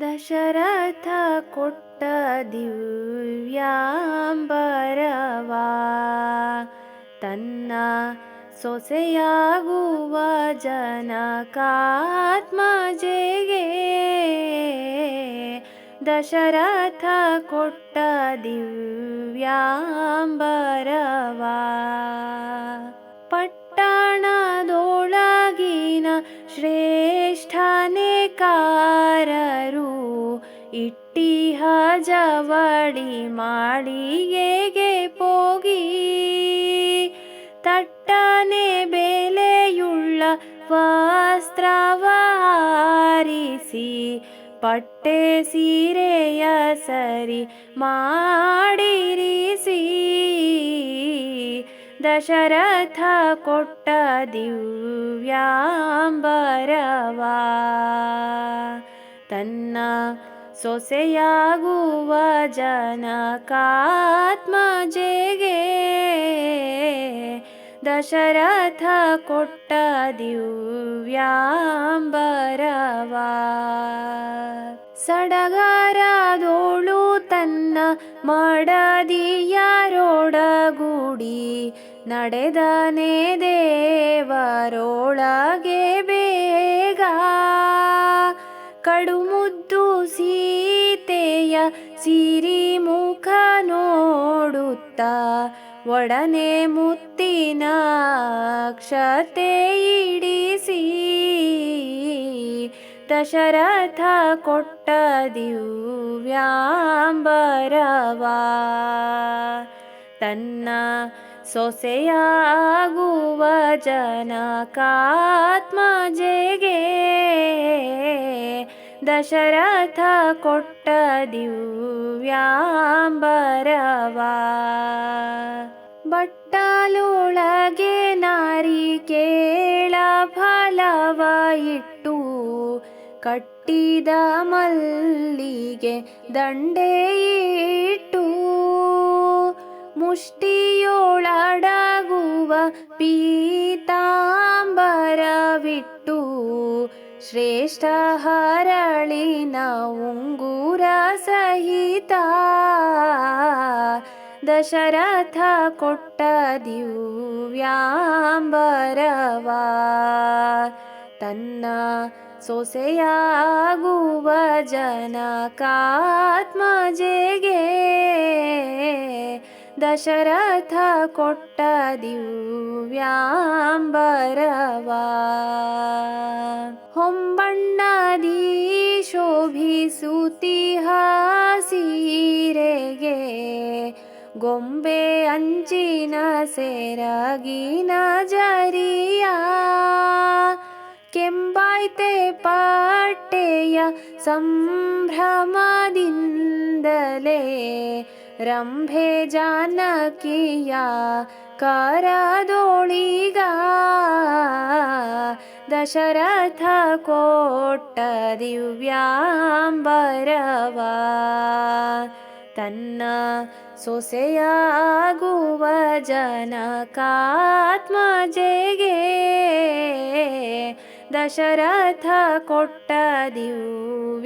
ದಶರಥ ಕೊಟ್ಟ ದಿವ್ಯಾಂಬರವಾ. ತನ್ನ ಸೊಸೆಯಾಗುವ ಜನಕಾತ್ಮಜೆಗೆ ದಶರಥ ಕೊಟ್ಟ ದಿವ್ಯಾಂಬರವಾ. ಪಟ್ಟಣದೊಳಗಿನ ಶ್ರೇಷ್ಠನೆಕಾರರು ಇಟ್ಟಿಹ ಜವಳಿ ಹೇಗೆ ಪೋಗಿ. ತಟ್ಟನೆ ಬೆಲೆಯುಳ್ಳ ವಸ್ತ್ರವಾರಿಸಿ ಪಟ್ಟೆ ಸೀರೆಯ ಸರಿ ಮಾಡಿರಿಸಿ. ದಶರಥ ಕೊಟ್ಟ ದಿವ್ಯಾಂಬರವಾ ತನ್ನ ಸೊಸೆಯಾಗುವ ಜನಕಾತ್ಮಜೆಗೆ ದಶರಥ ಕೊಟ್ಟ ದಿವ್ಯಾಂಬರವಾ. ಸಡಗರದೋಳು ತನ್ನ ಮಡದಿಯರೊಡಗೂಡಿ ನಡೆದನೆ ದೇವರೊಳಗೆ ಸಿರಿ ಮುಖ ನೋಡುತ್ತ ಒಡನೆ ಮುತ್ತಿನ ಅಕ್ಷತೆ ಇಡಿಸಿ ದಶರಥ ಕೊಟ್ಟ ದಿವ್ಯಾಂಬರವ. ತನ್ನ ಸೊಸೆಯಾಗುವ ಜನಕಾತ್ಮಜೆಗೆ ದಶರಥ ಕೊಟ್ಟ ದಿವ್ಯಾಂಬರವಾ. ಬಟ್ಟಲೊಳಗೆ ನಾರಿಕೇಳ ಫಲವ ಇಟ್ಟು ಕಟ್ಟಿದ ಮಲ್ಲಿಗೆ ದಂಡೆ ಇಟ್ಟು ಮುಷ್ಟಿಯೊಳಡಗುವ ಪೀತಾಂಬರವಿಟ್ಟು ಶ್ರೇಷ್ಠ ಹರಳಿನ ಉಂಗುರ ಸಹಿತ ದಶರಥ ಕೊಟ್ಟ ದಿವ್ಯಾಂಬರವ. ತನ್ನ ಸೊಸೆಯಾಗುವ ಜನಕಾತ್ಮಜೆಗೆ ದಶರಥ ಕೊಟ್ಟ ದಿವ್ಯಾಂಬರವಾ. ಶೋಭಿಸುತಿಹ ಸೀರೆಗೆ ಗೊಂಬೆ ಅಂಚಿನ ಸೆರಗಿನ ಜರಿಯ ಕೆಂಬಾಯ್ತೆ ಪಟ್ಟೆಯ ಸಂಭ್ರಮದಿಂದಲೇ ರಂಭೆ ಜಾನಕಿಯ ಕರದೋಳಿಗ ದಶರಥ ಕೊಟ್ಟ ದಿವ್ಯಾಂಬರವಾ. ತನ್ನ ಸೊಸೆಯಾಗುವ ಜನಕಾತ್ಮಜೆಗೆ ದಶರಥ ಕೊಟ್ಟ ದಿವ್ಯಾಂಬರವಾ.